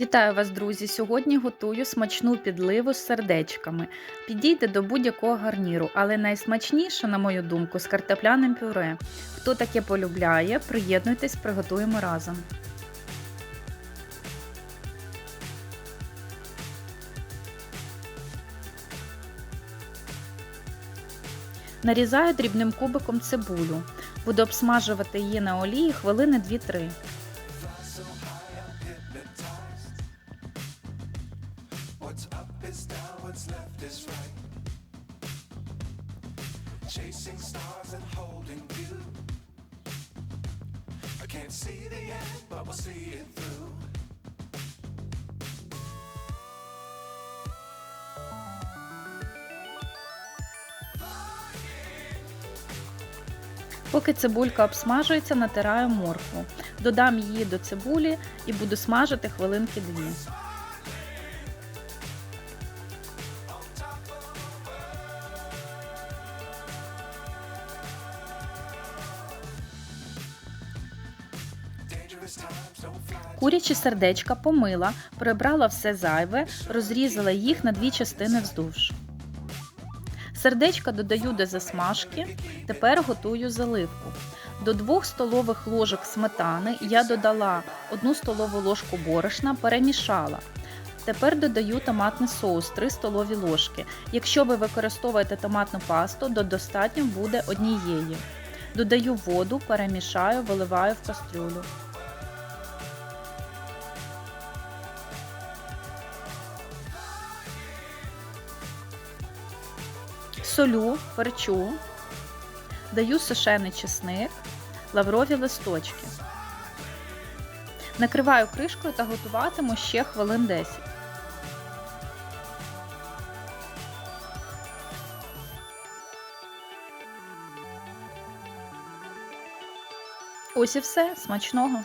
Вітаю вас, друзі! Сьогодні готую смачну підливу з сердечками. Підійде до будь-якого гарніру, але найсмачніше, на мою думку, з картопляним пюре. Хто таке полюбляє, приєднуйтесь, приготуємо разом. Нарізаю дрібним кубиком цибулю. Буду обсмажувати її на олії хвилини 2-3. Is down, what's left is right. Chasing stars and holding you. I can't see the end, but we'll see it through. Поки цибулька обсмажується, натираю моркву. Додам її до цибулі і буду смажити хвилинки дві. Курячі сердечка помила, прибрала все зайве, розрізала їх на дві частини вздовж. Сердечка додаю до засмажки, тепер готую заливку. До 2 столових ложок сметани я додала 1 столову ложку борошна, перемішала. Тепер додаю томатний соус 3 столові ложки. Якщо ви використовуєте томатну пасту, то достатньо буде однієї. Додаю воду, перемішаю, виливаю в кастрюлю. Солю, перчу, даю сушений чесник, лаврові листочки. Накриваю кришкою та готуватиму ще хвилин 10. Ось і все, смачного!